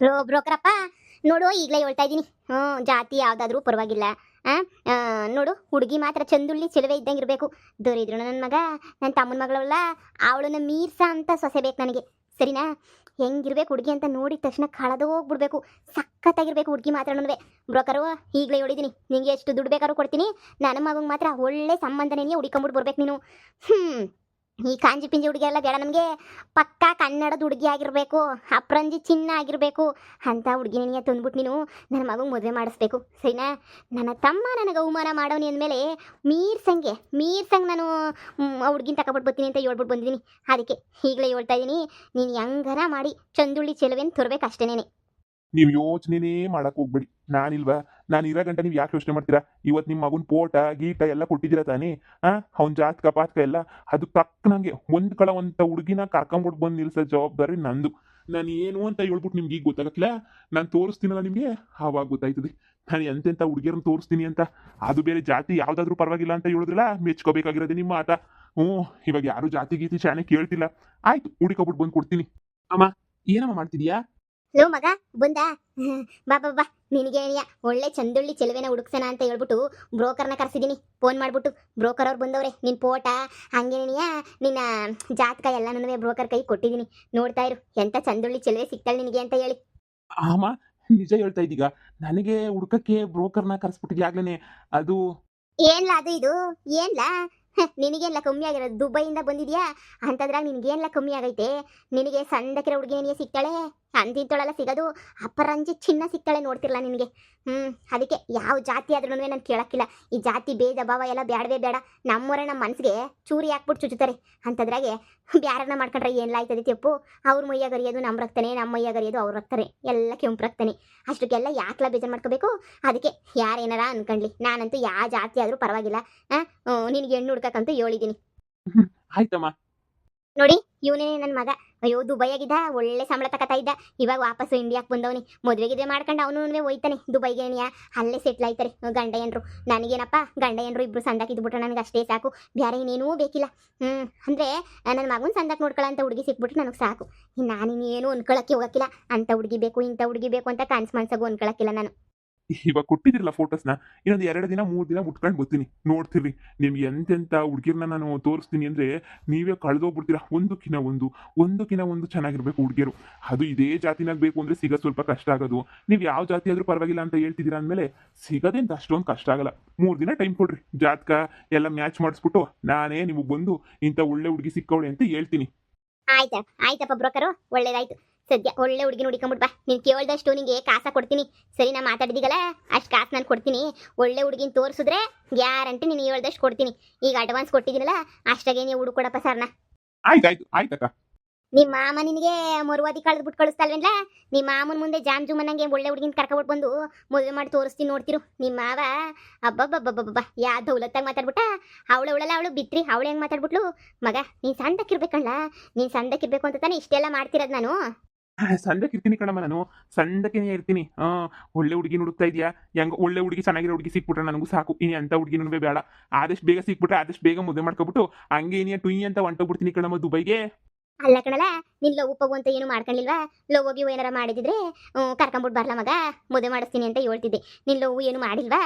Bro ಬ್ರೋಕರಪ್ಪ ನೋಡು, ಈಗಲೇ ಹೇಳ್ತಾ ಇದ್ದೀನಿ. ಹ್ಞೂ, ಜಾತಿ ಯಾವುದಾದ್ರೂ ಪರವಾಗಿಲ್ಲ. ನೋಡು, ಹುಡುಗಿ ಮಾತ್ರ ಚಂದುಳ್ಳಿ ಚೆಲುವೆ ಇದ್ದಂಗೆ ಇರಬೇಕು. ದೊರಿದ್ರು ನನ್ನ ಮಗ ನನ್ನ ತಮ್ಮನ ಮಗಳವಲ್ಲ ಅವಳನ್ನ ಮೀರ್ಸ ಅಂತ ಸೊಸೆ ಬೇಕು ನನಗೆ. ಸರಿನಾ? ಹೆಂಗಿರ್ಬೇಕು ಹುಡುಗಿ ಅಂತ ನೋಡಿದ ತಕ್ಷಣ ಕಳೆದು ಹೋಗ್ಬಿಡ್ಬೇಕು. ಸಖತ್ತಾಗಿರ್ಬೇಕು ಹುಡುಗಿ ಮಾತ್ರ ನನಗೆ. ಬ್ರೋಕರು ಈಗಲೇ ಹೇಳಿದ್ದೀನಿ ನಿಂಗೆ ಎಷ್ಟು ದುಡ್ಡು ಬೇಕಾದ್ರೂ ಕೊಡ್ತೀನಿ. ನನ್ನ ಮಗಂಗೆ ಮಾತ್ರ ಒಳ್ಳೆ ಸಂಬಂಧನೇ ಹುಡುಕೊಂಬಿಟ್ಟು ಬರ್ಬೇಕು ನೀನು. ಹ್ಞೂ ಈ ಕಾಂಜಿ ಪಿಂಜಿ ಹುಡುಗಿ ಎಲ್ಲ ಬೇಡ, ನಮಗೆ ಪಕ್ಕಾ ಕನ್ನಡದ ಹುಡುಗಿ ಆಗಿರಬೇಕು, ಅಪ್ರಂಜಿ ಚಿನ್ನ ಆಗಿರಬೇಕು, ಅಂತ ಹುಡುಗಿ ನಿನಗೆ ತಂದ್ಬಿಟ್ಟು ನೀನು ನನ್ನ ಮಗಂಗೆ ಮದುವೆ ಮಾಡಿಸ್ಬೇಕು, ಸರಿನಾ? ನನ್ನ ತಮ್ಮ ನನಗೆ ಅವಮಾನ ಮಾಡೋನಿ ಅಂದಮೇಲೆ ಮೀರ್ಸಂಗೆ ಮೀರ್ಸಂಗೆ ನಾನು ಹುಡುಗಿನ ತಗೊಬಿಟ್ಟು ಬರ್ತೀನಿ ಅಂತ ಹೇಳ್ಬಿಟ್ಟು ಬಂದಿದ್ದೀನಿ ಅದಕ್ಕೆ ಈಗಲೇ ಹೇಳ್ತಾ ಇದ್ದೀನಿ ನೀನು ಹೆಂಗಾರ ಮಾಡಿ ಚಂದುಳ್ಳಿ ಚೆಲುವೆನ್ ತರಬೇಕು ಅಷ್ಟೇನೇನೆ. ನೀವು ಯೋಚನೆನೇ ಮಾಡೋಕೆ ಹೋಗ್ಬೇಡಿ. ನಾನಿಲ್ವಾ? ನಾನು ಇರೋ ಗಂಟ ನೀವು ಯಾಕೆ ಯೋಚನೆ ಮಾಡ್ತೀರಾ? ಇವತ್ತು ನಿಮ್ಮ ಮಗುನ ಪೋಟ, ಗೀಟ ಎಲ್ಲ ಕೊಟ್ಟಿದ್ದೀರಾ ತಾನೇ? ಆ? ಅವ್ನ ಜಾತಕ, ಪಾತಕ ಎಲ್ಲ? ಅದು ತಕ್ಕನಂಗೆ ಒಂದ್ ಕಡೆ ಒಂದ ಹುಡುಗಿನ ಕರ್ಕೊಂಬಿಟ್ಟು ಬಂದು ನಿಲ್ಸೋ ಜವಾಬ್ದಾರಿ ನಂದು. ನಾನು ಏನು ಅಂತ ಹೇಳ್ಬಿಟ್ಟು ನಿಮ್ಗೆ ಈಗ ಗೊತ್ತಾಗತ್ತಲ್ಲ ನಾನು ತೋರಿಸ್ತೀನಲ್ಲ ನಿಮಗೆ? ಆವಾಗ ಗೊತ್ತಾಯ್ತದೆ. ನಾನು ಎಂತೆಂಥ ಹುಡುಗಿಯರನ್ನ ತೋರಿಸ್ತೀನಿ ಅಂತ? ಅದು ಬೇರೆ ಜಾತಿ ಯಾವುದಾದ್ರೂ ಪರವಾಗಿಲ್ಲ ಅಂತ ಹೇಳಿದ್ರಲ್ಲ? ಮೆಚ್ಕೋಬೇಕಾಗಿರೋದು ನಿಮ್ಮ ಆಟ. ಹ್ಞೂ, ಇವಾಗ ಯಾರು ಜಾತಿ ಗೀತಿ ಚಾನೆ ಕೇಳ್ತಿಲ್ಲ. ಆಯ್ತು ಹುಡುಕೊಬಿಟ್ಟು ಬಂದು ಕೊಡ್ತೀನಿ. ಅಮ್ಮ, ಏನಮ್ಮ ಮಾಡ್ತಿದ್ಯಾ? ಲೋ ಮಗ ಬಂದ? ಬಾ ಬಾ ಬಾ. ನಿನಗೆ ಒಳ್ಳೆ ಚಂದುಳ್ಳಿ ಚೆಲುವೆನ ಹುಡುಕ್ಸನ ಅಂತ ಹೇಳ್ಬಿಟ್ಟು ಬ್ರೋಕರ್ನ ಕರೆಸಿದ್ದೀನಿ ಫೋನ್ ಮಾಡ್ಬಿಟ್ಟು ಬ್ರೋಕರ್ ಅವ್ರು ಬಂದವ್ರೆ ನಿನ್ನ ಪೋಟ ಹಂಗೇನಿಯ ನಿನ್ನ ಜಾತಕ ಎಲ್ಲ ನನಗೆ ಬ್ರೋಕರ್ ಕೈ ಕೊಟ್ಟಿದ್ದೀನಿ ನೋಡ್ತಾ ಇರು ಎಂತ ಚಂದುಳ್ಳಿ ಚೆಲುವೆ ಸಿಗ್ತಾಳೆ ನಿನಗೆ ಅಂತ ಹೇಳಿ. ಆಮ ನಿಜ ಹೇಳ್ತಾ ಇದ್ದೀಗ ನನಗೆ ಹುಡುಕಕ್ಕೆ ಬ್ರೋಕರ್ನ ಕರೆಸ್ಬಿಟ್ಟಿದ್ಯಾಗ್ಲೇ ಅದು ಏನ್ಲ ಅದು ಇದು? ಏನ್ಲ? ನಿನಗೆಲ್ಲ ಕಮ್ಮಿ ಆಗಿರೋದು ದುಬೈಯಿಂದ ಬಂದಿದ್ಯಾ? ಅಂತದ್ರಾಗ ನಿನಗೇನ್ಲ ಕಮ್ಮಿ ಆಗೈತೆ? ನಿನಗೆ ಸಣ್ಣಕ್ಕಿರೋ ಹುಡುಗಿ ನಿನಗೆ ಸಿಗ್ತಾಳೆ? ಅಂತಿಂತೊಳೆಲ್ಲ ಸಿಗೋದು ಅಪರಂಜಿ ಚಿನ್ನ ಸಿಗ್ತಾಳೆ ನೋಡ್ತಿರಲ್ಲ ನಿನಗೆ? ಹ್ಞೂ ಅದಕ್ಕೆ ಯಾವ ಜಾತಿ ಆದ್ರೂ ನಾನು ಕೇಳೋಕ್ಕಿಲ್ಲ. ಈ ಜಾತಿ ಭೇದ ಭಾವ ಎಲ್ಲ ಬೇಡವೇ ಬೇಡ. ನಮ್ಮವರೇ ನಮ್ಮ ಮನಸ್ಸಿಗೆ ಚೂರಿ ಹಾಕ್ಬಿಟ್ಟು ಚುಚ್ಚುತ್ತಾರೆ. ಅಂತದ್ರಾಗೆ ಬ್ಯಾರನ್ನ ಮಾಡ್ಕೊಂಡ್ರೆ ಏನ್ ಆಯ್ತದೆ ತೆಪ್ಪು ಅವ್ರ ಮೈಯಾಗ ಗರಿಯೋದು ನಮ್ಮ ರಕ್ತನೇ ನಮ್ಮ ಮೈಯಾಗ ಗರಿಯೋದು ಅವ್ರ ರಕ್ತನೇ. ಎಲ್ಲ ಕೆಂಪು ರಕ್ತನೇ. ಅಷ್ಟಕ್ಕೆಲ್ಲ ಯಾಕ್ಲ ಬೇಜಾರು ಮಾಡ್ಕೋಬೇಕು? ಅದಕ್ಕೆ ಯಾರೇನಾರ ಅನ್ಕೊಂಡ್ಲಿ. ನಾನಂತೂ ಯಾವ ಜಾತಿ ಆದರೂ ಪರವಾಗಿಲ್ಲ. ಆ ನಿನಗೆ ಹೆಣ್ಣು ಹುಡ್ಕಕ್ಕಂತೂ ಹೇಳಿದ್ದೀನಿ ಆಯ್ತಮ್ಮ. ನೋಡಿ ಇವನೇ ನನ್ನ ಮಗ. ಅಯ್ಯೋ ದುಬೈಯಾಗಿದ್ದ ಒಳ್ಳೆ ಸಂಬಳ ತಕತಾ ಇದ್ದ. ಇವಾಗ ವಾಪಸ್ ಇಂಡಿಯಾಕ್ಕೆ ಬಂದವನಿ. ಮದುವೆಗಿದ್ರೆ ಮಾಡ್ಕೊಂಡು ಅವನು ಹೋಯ್ತಾನೆ ದುಬೈಗೆ ಅಲ್ಲೇ ಸೆಟ್ಲ್ ಆಯ್ತಾರೆ ಗಂಡ ಏನ್ರು ನನಗೇನಪ್ಪ ಗಂಡ ಏನ್ರು ಇಬ್ರು ಸಂದಾಕ ಇದ್ಬಿಟ್ರೆ ನನಗೆ ಅಷ್ಟೇ ಸಾಕು. ಬೇರೆ ಇನ್ನೇನೂ ಬೇಕಿಲ್ಲ. ಹ್ಞೂ ಅಂದರೆ ನನ್ನ ಮಗನ ಸಂದಾಕ್ ನೋಡ್ಕೊಳ್ಳೋ ಅಂತ ಹುಡುಗಿ ಸಿಕ್ಬಿಟ್ರೆ ನನಗೆ ಸಾಕು. ನಾನಿನ್ನೇನು ಅನ್ಕೊಳಕ್ಕೆ ಹೋಗಕ್ಕಿಲ್ಲ. ಅಂತ ಹುಡುಗಿ ಬೇಕು, ಇಂಥ ಹುಡುಗಿ ಬೇಕು ಅಂತ ಕನ್ಸು ಮನ್ಸಾಗು ಅನ್ಕೊಳಕ್ಕಿಲ್ಲ ನಾನು. ಇವಾಗ ಕೊಟ್ಟಿದ್ರಲ್ಲ ಫೋಟೋಸ್ನ, ಇನ್ನೊಂದು ಎರಡು ದಿನ, ಮೂರು ದಿನ ಮುಟ್ಕೊಂಡು ಬರ್ತೀನಿ. ನೋಡ್ತಿರ್ರಿ, ನಿಮ್ಗೆ ಎಂತೆಂಥ ಹುಡುಗಿರ್ನ ನಾನು ತೋರಿಸ್ತೀನಿ ಅಂದ್ರೆ, ನೀವೇ ಕಳೆದೋಗ್ಬಿಡ್ತೀರಾ? ಒಂದಕ್ಕಿನ ಒಂದು ಒಂದಕ್ಕಿನ ಒಂದು ಚೆನ್ನಾಗಿರ್ಬೇಕು ಹುಡುಗಿಯರು. ಅದು ಇದೇ ಜಾತಿನಾಗ ಬೇಕು ಅಂದ್ರೆ ಸಿಗೋದು ಸ್ವಲ್ಪ ಕಷ್ಟ ಆಗೋದು. ನೀವು ಯಾವ ಜಾತಿ ಆದರೂ ಪರವಾಗಿಲ್ಲ ಅಂತ ಹೇಳ್ತಿದ್ದೀರಾ ಅಂದಮೇಲೆ, ಸಿಗೋದೇಂತ ಅಷ್ಟೊಂದು ಕಷ್ಟ ಆಗಲ್ಲ. ಮೂರು ದಿನ ಟೈಮ್ ಕೊಡ್ರಿ. ಜಾತಕ ಎಲ್ಲ ಮ್ಯಾಚ್ ಮಾಡಿಸ್ಬಿಟ್ಟು ನಾನೇ ನಿಮಗೆ ಬಂದು ಇಂಥ ಒಳ್ಳೆ ಹುಡುಗಿ ಸಿಕ್ಕವಳೆ ಅಂತ ಹೇಳ್ತೀನಿ. ಆಯ್ತಾ, ಆಯ್ತಪ್ಪ ಬ್ರೋಕರು. ಒಳ್ಳೇದಾಯ್ತು. ಸದ್ಯ ಒಳ್ಳೆ ಹುಡುಗಿನ ಹುಡುಕೊಂಬಿಟ್ ಬಾ. ನೀನು ಕೇಳ್ದಷ್ಟು ನಿಂಗೆ ಕಾಸ ಕೊಡ್ತೀನಿ. ಸರಿ ನಾ ಮಾತಾಡಿದೀಗಲ್ಲ? ಅಷ್ಟು ಕಾಸು ನಾನು ಕೊಡ್ತೀನಿ. ಒಳ್ಳೆ ಹುಡುಗಿನ ತೋರಿಸಿದ್ರೆ ಗ್ಯಾರಂಟಿ ನೀನು ಹೇಳ್ದಷ್ಟು ಕೊಡ್ತೀನಿ. ಈಗ ಅಡ್ವಾನ್ಸ್ ಕೊಟ್ಟಿದ್ದೀನಲ್ಲ ಅಷ್ಟಾಗೆ ನೀವು ಹುಡುಕೊಡಪ್ಪ ಸರ್ನ. ಆಯ್ತಾಯ್ತು ಆಯ್ತಕ್ಕ ನಿಮ್ಮ ಮಾಮ ನಿನಗೆ ಮರುವಾದಿ ಕಳೆದು ಬಿಟ್ಟು ಕಳಿಸ್ತಾಲ್ವೇನ್ಲ ನಿಮ್ಮ ಮಾಮನ ಮುಂದೆ ಜಾಮ್ ಜುಮ್ಮನಂಗೆ ಒಳ್ಳೆ ಹುಡುಗಿನ ಕರ್ಕೊಬಿಟ್ಟು ಬಂದು ಮದುವೆ ಮಾಡಿ ತೋರಿಸ್ತೀನಿ ನೋಡ್ತಿರು. ನಿಮ್ಮ ಮಾವ ಅಬ್ಬಬ್ಬಬ್ಬಬ್ಬಬ್ಬ ಯಾ ದೌಲತ್ತಾಗಿ ಮಾತಾಡ್ಬಿಟ್ಟ? ಅವಳು ಅವಳಲ್ಲ ಅವಳು ಬಿತ್ರಿ ಅವಳು ಹೆಂಗೆ ಮಾತಾಡ್ಬಿಟ್ಲು? ಮಗ ನೀನು ಸಣ್ಣಕ್ಕಿರ್ಬೇಕಣ್ಣ ನೀನು ಸಣ್ಣಕ್ಕಿರ್ಬೇಕು ಅಂತ ತಾನೇ ಇಷ್ಟೆಲ್ಲ ಮಾಡ್ತಿರೋದು ನಾನು. ಸಂದಕ್ಕೆ ಇರ್ತೀನಿ ಕಣಮ್ಮ ನಾನು. ಸಂದಕ್ಕೆ ಇರ್ತೀನಿ. ಹಾ ಒಳ್ಳೆ ಹುಡುಗಿ ಹುಡುಕ್ತಾ ಇದೆಯಾ? ಹೆಂಗ ಒಳ್ಳೆ ಹುಡುಗಿ ಚೆನ್ನಾಗಿರೋ ಹುಡುಗಿ ಸಿಕ್ಬಿಟ್ರೆ ನನಗೂ ಸಾಕು. ಇನಿ ಅಂತ ಹುಡುಗಿ ನುಡಿಬೇ ಬೇಡ. ಆದಷ್ಟು ಬೇಗ ಸಿಕ್ಬಿಟ್ರೆ ಆದಷ್ಟು ಬೇಗ ಮುದ್ದೆ ಮಾಡ್ಕೊಬಿಟ್ಟು ಹಂಗೆ ಇನಿ ಟುಯಿ ಅಂತ ಹೊಂಟೋಗ್ಬಿಡ್ತೀನಿ ಕಣಮ್ಮ ದುಬೈಗೆ. ಅಲ್ಲ ಕಣಲ್ಲ ನಿನ್ ಲವ್ ಉಪ್ಪಗು ಅಂತ ಏನು ಮಾಡ್ಕೊಂಡಿಲ್ವಾ ಲವ್ ಹೋಗಿ ಏನಾರ ಮಾಡಿದಿದ್ರೆ ಕರ್ಕೊಂಡ್ಬಿಟ್ಟು ಕರ್ಕೊಂಬಿಟ್ಟು ಬರ್ಲ ಮಗ. ಮದುವೆ ಮಾಡಿಸ್ತೀನಿ ಅಂತ ಹೇಳ್ತಿದ್ದೆ. ನಿನ್ ಲವ್ ಏನು ಮಾಡಿಲ್ವಾ?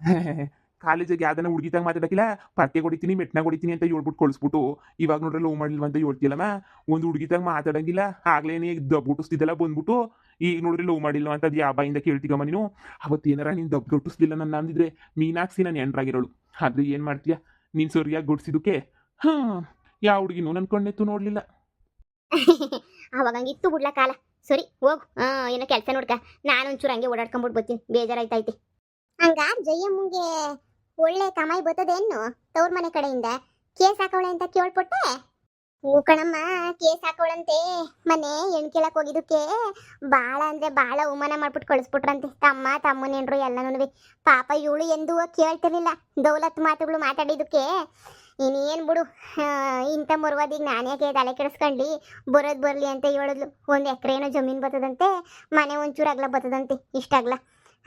ಕಾಲೇಜಿಗೆ ಯಾವ್ದನ್ನ ಹುಡುಗಿದಾಗ ಮಾತಾಡಕಿಲ್ಲ ಪರ್ಕೆ ಹೊಡಿತೀನಿ ಮೆಟ್ನಾಗ ಹೊಡಿತೀನಿ ಅಂತ ಹೇಳ್ಬಿಟ್ಟು ಕಳಿಸ್ಬಿಟ್ಟು ಇವಾಗ ನೋಡ್ರೆ ಲವ್ ಮಾಡಿಲ್ವ ಅಂತ ಹೇಳ್ತಿಲ್ಲಮ್ಮ ಒಂದು ಹುಡುಗಿದಾಗ ಮಾತಾಡಂಗಿಲ್ಲ ಆಗ್ಲೇನೆ ದಬ್ಬುಟ್ಟಿಸ್ತಿದ್ದೆಲ್ಲ ಬಂದ್ಬಿಟ್ಟು ಈಗ ನೋಡ್ರಿ ಲವ್ ಮಾಡಿಲ್ಲ ಅಂತ ಅದು ಯಾವ ಬಾಯಿಂದ ಕೇಳ್ತಿಗಮ್ಮ ನೀನು ಅವತ್ತು ಏನಾರ ನೀನು ದಬ್ಬುಟ್ಟಿಸ್ಲಿಲ್ಲ ನನ್ನ ಅಂದಿದ್ರೆ ಮೀನಾಕ್ಸಿ ನಾನು ಎಂಡ್ರಾಗಿರೋಳು ಆದ್ರೆ ಏನು ಮಾಡ್ತೀಯ ನೀನ್ ಸರಿಯಾಗಿ ಗುಡ್ಸಿದಕ್ಕೆ? ಹಾಂ ಯಾವ ಹುಡುಗಿನೂ ನನ್ನ ಕಣ್ಣೆತ್ತು ನೋಡಲಿಲ್ಲ. ಅವಾಗಂಗಿತ್ತು ಬಿಡ್ಲ ಕಾಲ ಸರಿ ಹೋಗು ಆ, ಏನೋ ಕೆಲಸ ನೋಡ್ಕ ನಾನು ಒಂಚೂರ್ ಹಂಗೆ ಓಡಾಡ್ಕೊಂಬಿಟ್ಟು ಬರ್ತೀನಿ ಬೇಜಾರಾಯ್ತೈತಿ ಹಂಗ ಜಯಮ್ಮಂಗೆ ಒಳ್ಳೆ ಕಮಾಯಿ ಬತ್ತದೇನು ತವ್ರ ಮನೆ ಕಡೆಯಿಂದ. ಕೇಸ್ ಹಾಕೋಳೆ ಅಂತ ಕೇಳ್ಪಟ್ಟೆ? ಹೂ ಕಣಮ್ಮ, ಕೇಸ್ ಹಾಕೋಳಂತೆ ಮನೆ ಹೆಣ್ ಕೇಳಕ್ ಹೋಗಿದ್ದಕ್ಕೆ ಬಾಳ ಅಂದ್ರೆ ಬಾಳ ಅವಮಾನ ಮಾಡ್ಬಿಟ್ಟು ಕಳಿಸ್ಬಿಟ್ರಂತೆ. ತಮ್ಮ ತಮ್ಮನೇನ್ರು ಎಲ್ಲನೂ ಪಾಪ ಇವಳು ಎಂದು ಕೇಳ್ತಿರ್ಲಿಲ್ಲ. ದೌಲತ್ ಮಾತುಗಳು ಮಾತಾಡಿದಕ್ಕೆ ಇನ್ನೇನು ಬಿಡು. ಇಂಥ ಮುರುವಾದಿಗೆ ನಾನ್ಯಾಕೆ ತಲೆ ಕೆಡಿಸ್ಕೊಂಡು ಬರೋದು ಬರಲಿ ಅಂತ ಹೇಳಿದ್ಲು. ಒಂದು ಎಕರೆನೋ ಜಮೀನು ಬತ್ತದಂತೆ, ಮನೆ ಒಂಚೂರು ಅಗ್ಲ ಬರ್ತದಂತೆ ಇಷ್ಟಾಗ್ಲ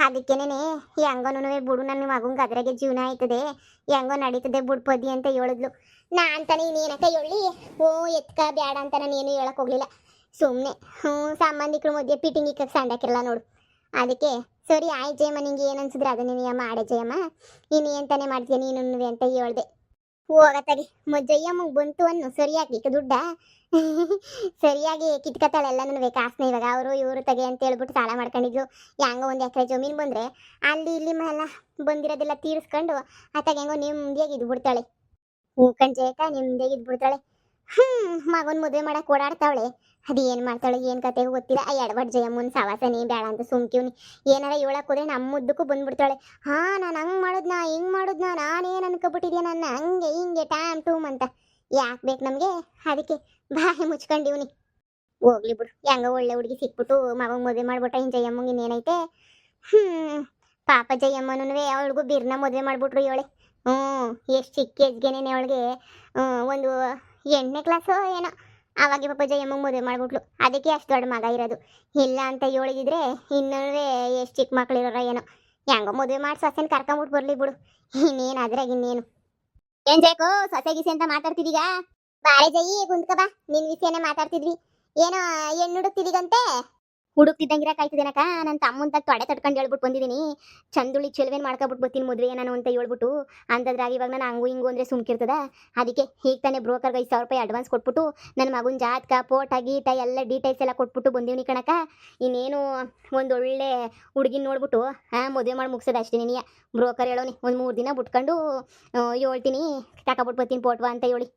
ಅದಕ್ಕೇನೆ ಹೆಂಗೋನು ಬಿಡು ನನ್ನ ಮಗಂಗೆ ಅದ್ರಾಗೆ ಜೀವನ ಆಯ್ತದೆ ಹೆಂಗೋ ನಡೀತದೆ ಬಿಡ್ಪದಿ ಅಂತ ಹೇಳಿದ್ಲು. ನಾ ಅಂತಾನೆ ಇನ್ನೇನಕ್ಕ ಹೇಳಿ ಓ ಎತ್ಕ ಬ್ಯಾಡ ಅಂತ ನಾನು ಏನು ಹೇಳಕ್ ಹೋಗ್ಲಿಲ್ಲ. ಸುಮ್ಮನೆ ಹ್ಞೂ ಸಂಬಂಧಿಕರು ಮಧ್ಯೆ ಪಿಟಿಂಗ್ ಇಕ್ಕಕ್ಕೆ ಸಂಡಾಕಿರಲ್ಲ ನೋಡು. ಅದಕ್ಕೆ, ಸರಿ ಆಯ್ತು ಜಯಮ್ಮ, ನಿಂಗೆ ಏನು ಅನ್ಸಿದ್ರೆ ಅದನ್ನೇ ನೀ ಜಯಮ್ಮ. ನೀನು ಎಂತಾನೆ ಮಾಡ್ತೀಯ ನೀನು ಅಂತ ಹೇಳ್ದೆ. ಹೋಗತ್ತಾಗಿ ಮಜ್ಜಯ್ಯಮ್ಮಗೆ ಬಂತು ಅನ್ನು ಸರಿಯಾಗಿ ದುಡ್ಡ? ಸರಿಯಾಗಿ ಕಿತ್ಕತ್ತಾಳೆ ನನಗೆ ಕಾಸನ್ನ ಇವಾಗ ಅವರು ಇವರು ತಗೆ ಅಂತ ಹೇಳ್ಬಿಟ್ಟು ಸಾಲ ಮಾಡ್ಕೊಂಡಿದ್ಲು. ಹೆಂಗೋ ಒಂದು ಎಕರೆ ಜಮೀನು ಬಂದರೆ ಅಲ್ಲಿ ಇಲ್ಲಿ ಎಲ್ಲ ಬಂದಿರೋದೆಲ್ಲ ತೀರಿಸ್ಕೊಂಡು ಆತಾಗ ಹೆಂಗೋ ನೆಮ್ಮದಿಯಾಗಿ ಇದ್ಬಿಡ್ತಾಳೆ ಹೂ ಕಣ್ಜೇಕ ನೆಮ್ಮದಿಯಾಗಿ ಇದ್ಬಿಡ್ತಾಳೆ ಹ್ಮ್, ಮಗನ್ ಮದುವೆ ಮಾಡಕ್ ಓಡಾಡ್ತಾವಳೆ. ಅದು ಏನು ಮಾಡ್ತಾಳೆ, ಏನು ಕತೆ ಗೊತ್ತಿಲ್ಲ. ಆ ಎಡವಟ್ ಜಯಮ್ಮನ ಸವಾಸನೆ ಬೇಡ ಅಂತ ಸುಮ್ಕಿವ್ನಿ. ಏನಾರ ಹೇಳಕ್ ಹೋದ್ರೆ ನಮ್ಮ ಮುದ್ದಕ್ಕೂ ಬಂದ್ಬಿಡ್ತಾಳೆ. ಹಾ, ನಾನು ಹಂಗ್ ಮಾಡುದ್ನಾ, ಹಿಂಗ್ ಮಾಡುದ್ನಾ ನಾನೇನು ಅನ್ಕೊಬಿಟ್ಟಿದ್ಯಾ ನನ್ನ, ಹಂಗೆ ಹಿಂಗೆ ಟ್ಯಾಮ್ ಟೂಮ್ ಅಂತ. ಯಾಕೆ ಬೇಕು ನಮಗೆ? ಅದಕ್ಕೆ ಬಾಯಿ ಮುಚ್ಕೊಂಡಿವ್ನಿ. ಹೋಗ್ಲಿ ಬಿಡು. ಹೆಂಗ ಒಳ್ಳೆ ಹುಡುಗಿ ಸಿಕ್ಬಿಟ್ಟು ಮಗಂಗೆ ಮದುವೆ ಮಾಡ್ಬಿಟ್ಟ ಹಿಂಗೆ ಜಯಮ್ಮಂಗೆ ಇನ್ನೇನೈತೆ? ಹ್ಮ್, ಪಾಪ ಜಯಮ್ಮನೂ ಅವಳಿಗೂ ಬಿರ್ನ ಮದುವೆ ಮಾಡ್ಬಿಟ್ರು ಇವಳೆ. ಹ್ಞೂ ಎಷ್ಟು ಚಿಕ್ಕ ಏಜ್ಗೆನೇನೆ ಅವಳಿಗೆ. ಒಂದು ಎಂಟನೇ ಕ್ಲಾಸು ಏನೋ. ಆವಾಗ ಪಾಪ ಜಯಮ್ಮಂಗೆ ಮದುವೆ ಮಾಡ್ಬಿಟ್ಲು. ಅದಕ್ಕೆ ಅಷ್ಟು ದೊಡ್ಡ ಮಗ ಇರೋದು. ಇಲ್ಲ ಅಂತ ಹೇಳಿದ್ರೆ ಇನ್ನೂ ಎಷ್ಟು ಚಿಕ್ಕ ಇರೋರ ಏನೋ. ಹೆಂಗೋ ಮದುವೆ ಮಾಡಿ ಸೊಸೆನ ಕರ್ಕೊಂಬಿಟ್ಟು ಬರ್ಲಿ ಬಿಡು. ಇನ್ನೇನು ಅದ್ರಾಗ ಇನ್ನೇನು. ಏನ್ ಜಯಕೋ, ಸೊಸೆ ಗಿಸೆ ಅಂತ ಮಾತಾಡ್ತಿದೀಗ? ಬಾರೆ ಜಯಿ, ಕುಂತ್ಕ ಬಾ. ನಿನ್ ವಿಷಯನೇ ಮಾತಾಡ್ತಿದ್ವಿ. ಏನೋ ಹೆಣ್ಣು ಹುಡುಕ್ತಿದೀಗಂತೆ? ಹುಡುಕ್ತಿದ್ದಂಗಿರ ಕಾಯ್ತಿದ್ದೇನಕ ನನ್ನ ತಮ್ಮಂತ ತೊಡೆ ತಡ್ಕೊಂಡು ಹೇಳ್ಬಿಟ್ಟು ಬಂದಿದ್ದೀನಿ ಚಂದುಳಿ ಚೆಲುವೇನು ಮಾಡ್ಕೊಬಿಟ್ಟು ಬರ್ತೀನಿ ಮದುವೆ ನಾನು ಅಂತ ಹೇಳ್ಬಿಟ್ಟು. ಅಂದದ್ರಾಗ ಇವಾಗ ನಾನು ಹಂಗು ಹಿಂಗು ಅಂದರೆ ಸುಮ್ಕಿರ್ತದ. ಅದಕ್ಕೆ ಈಗ ತಾನೇ ಬ್ರೋಕರ್ಗೆ ಐದು ಸಾವಿರ ರೂಪಾಯಿ ಅಡ್ವಾನ್ಸ್ ಕೊಟ್ಬಿಟ್ಟು ನನ್ನ ಮಗನ ಜಾತಕ ಫೋಟ ಗೀಟ ಎಲ್ಲ ಡೀಟೇಲ್ಸ್ ಎಲ್ಲ ಕೊಟ್ಬಿಟ್ಟು ಬಂದೀವಿ ಕಣಕ ಇನ್ನೇನು ಒಂದು ಒಳ್ಳೆ ಹುಡುಗಿನ ನೋಡ್ಬಿಟ್ಟು ಹಾಂ ಮದುವೆ ಮಾಡಿ ಮುಗಿಸೋದು ಅಷ್ಟೇ ನೀನು ಬ್ರೋಕರ್ ಹೇಳೋನಿ, ಒಂದು ಮೂರು ದಿನ ಬಿಟ್ಕೊಂಡು ಹೇಳ್ತೀನಿ. ತಗೊಬಿಟ್ಟು ಬರ್ತೀನಿ ಪೋಟ್ವಾ ಅಂತ ಹೇಳಿ.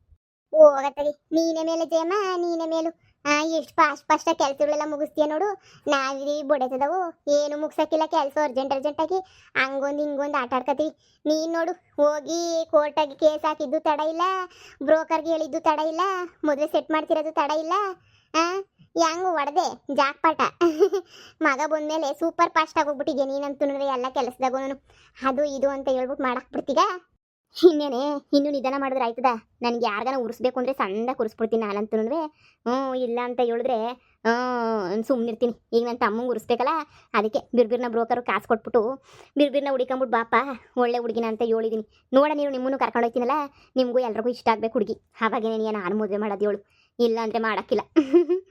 ಹೋಗತ್ತಗಿ ನೀನೇ ಮೇಲೆ ಜಯಮ್ಮ, ನೀನೇ ಮೇಲು. ಎಷ್ಟು ಫಾಸ್ಟ್ ಫಾಸ್ಟಾಗಿ ಕೆಲಸಗಳೆಲ್ಲ ಮುಗಿಸ್ತೀಯ ನೋಡು. ನಾವಿದೀವಿ ಬೊಡೆತದವು. ಏನು ಮುಗಿಸಕ್ಕಿಲ್ಲ ಕೆಲಸ ಅರ್ಜೆಂಟ್ ಅರ್ಜೆಂಟಾಗಿ ಹಂಗೊಂದು ಹಿಂಗೊಂದು ಆಟ ಆಡ್ಕತೀವಿ ನೀನು ನೋಡು, ಹೋಗಿ ಕೋರ್ಟಾಗಿ ಕೇಸ್ ಹಾಕಿದ್ದು ತಡ ಇಲ್ಲ, ಬ್ರೋಕರ್ಗೆ ಹೇಳಿದ್ದು ತಡ ಇಲ್ಲ, ಮದುವೆ ಸೆಟ್ ಮಾಡ್ತಿರೋದು ತಡ ಇಲ್ಲ, ಆ? ಒಡದೆ? ಜಾಕ್ ಪಾಠ ಮಗ ಬಂದ್ಮೇಲೆ ಸೂಪರ್ ಫಾಸ್ಟ್ ಆಗೋಗ್ಬಿಟ್ಟಿದ್ಯಾ ನೀನಂತೂ ಎಲ್ಲ ಕೆಲಸದಾಗೂ ಅದು, ಇದು ಅಂತ ಹೇಳ್ಬಿಟ್ಟು ಮಾಡಾಕ್ಬಿಡ್ತೀಗ ಇನ್ನೇನೆ, ಇನ್ನು ನಿಧಾನ ಮಾಡಿದ್ರೆ ಆಯ್ತದ? ನನಗೆ ಯಾರ್ಗಾನ ಉರಿಸ್ಬೇಕು ಅಂದರೆ ಸಣ್ಣ ಉರಿಸ್ಬಿಡ್ತೀನಿ ನಾನಂತೂ ಹ್ಞೂ, ಇಲ್ಲ ಅಂತ ಹೇಳಿದ್ರೆ ಸುಮ್ಮನಿರ್ತೀನಿ ಈಗ ನನ್ನ ತಮ್ಮಂಗೆ ಉರಿಸ್ಬೇಕಲ್ಲ, ಅದಕ್ಕೆ ಬಿರ್ಬಿರ್ನ ಬ್ರೋಕರು ಕಾಸು ಕೊಟ್ಬಿಟ್ಟು, ಬಿರ್ಬಿರ್ನ ಹುಡಿಕೊಂಬಿಟ್ಟು ಬಾಪ, ಒಳ್ಳೆ ಹುಡುಗಿನ ಅಂತ ಹೇಳಿದ್ದೀನಿ ನೋಡ ನೀವು ನಿಮ್ಮನ್ನು ಕರ್ಕೊಂಡು ಹೋಗ್ತೀನಲ್ಲ ನಿಮಗೂ ಎಲ್ರಿಗೂ ಇಷ್ಟ ಆಗ್ಬೇಕು ಹುಡುಗಿ. ಆವಾಗೇನೆ ನೀನು ನಾನು ಮದುವೆ ಮಾಡೋದು ಹೇಳು. ಇಲ್ಲ ಅಂದರೆ ಮಾಡೋಕ್ಕಿಲ್ಲ.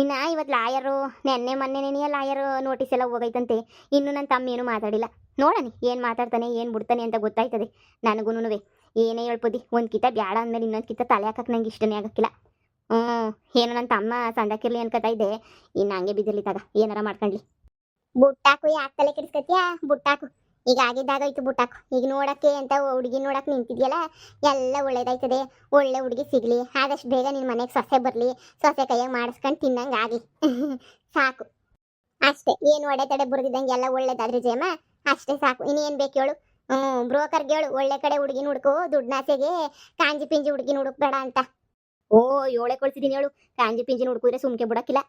ಇನ್ನು ಇವತ್ತು ಲಾಯರು, ನೆನ್ನೆ ಮೊನ್ನೆನೇ ಲಾಯರು ನೋಟಿಸ್ ಎಲ್ಲ ಹೋಗೈತಂತೆ. ಇನ್ನು ನನ್ನ ತಮ್ಮ ಏನು ಮಾತಾಡಿಲ್ಲ. ನೋಡನಿ ಏನು ಮಾತಾಡ್ತಾನೆ, ಏನು ಬಿಡ್ತಾನೆ ಅಂತ ಗೊತ್ತಾಯ್ತದೆ ನನಗೂನು ಏನೇ ಹೇಳ್ಬೋದಿ ಒಂದು ಕಿತ ಬ್ಯಾಡ ಅಂದಮೇಲೆ ಇನ್ನೊಂದು ಕಿತ ತಲೆ ಹಾಕಕ್ಕೆ ನಂಗೆ ಇಷ್ಟನೇ ಆಗಕ್ಕಿಲ್ಲ. ಹ್ಞೂ ಏನೋ ನನ್ನ ತಮ್ಮ ಸಂದಕ್ಕಿರ್ಲಿ ಅನ್ಕೋತಾ ಇದ್ದೆ ಇನ್ನು ಹಂಗೆ ಬಿದ್ದಿರ್ಲಿ ತಗ ಏನಾರ ಮಾಡ್ಕೊಂಡ್ಲಿ. ಬುಟ್ಟಾಕು, ಯಾಕೆ ತಲೆ ಕೆಡಿಸ್ಕತ್ಯಾ? ಬುಟ್ಟಾಕು. ಈಗ ಆಗಿದ್ದಾಗ ಆಗಿದ್ದಾಗೋಯ್ತು ಬುಟ್ಟಾಕು. ಈಗ ನೋಡಕ್ಕೆ ಅಂತ ಹುಡುಗಿ ನೋಡಕ್ಕೆ ನಿಂತಿದ್ಯಲ್ಲ, ಎಲ್ಲ ಒಳ್ಳೇದಾಯ್ತದೆ. ಒಳ್ಳೆ ಹುಡುಗಿ ಸಿಗಲಿ. ಆದಷ್ಟು ಬೇಗ ನಿನ್ನ ಮನೆಗೆ ಸೊಸೆ ಬರಲಿ. ಸೊಸೆ ಕೈಯಾಗ ಮಾಡಿಸ್ಕೊಂಡು ತಿನ್ನಂಗೆ ಆಗಲಿ. ಸಾಕು. ಅಷ್ಟೇ, ಏನು ಒಡೆ ತಡೆ ಬುರ್ದಿದ್ದಂಗೆ ಎಲ್ಲ ಒಳ್ಳೇದಾದ್ರೆ ಜಯಮ್ಮ? ಅಷ್ಟೇ ಸಾಕು, ಇನ್ನೇನು ಬೇಕು ಹೇಳು? ಹ್ಞೂ ಬ್ರೋಕರ್ಗೆ ಹೇಳು, ಒಳ್ಳೆ ಕಡೆ ಹುಡುಗಿನ ಹುಡುಕು ದುಡ್ನಾಸೆಗೆ ಕಾಂಜಿ ಪಿಂಜಿ ಹುಡುಗಿನ ಹುಡುಕ್ಬೇಡ ಅಂತ. ಓ, ಏಳೆ ಕೊಳ್ಸಿದೀನಿ ಹೇಳು, ಕಾಂಜಿ ಪಿಂಜಿನ ಹುಡುಕಿದ್ರೆ ಸುಮ್ಕೆ ಬಿಡಕ್ಕಿಲ್ಲ.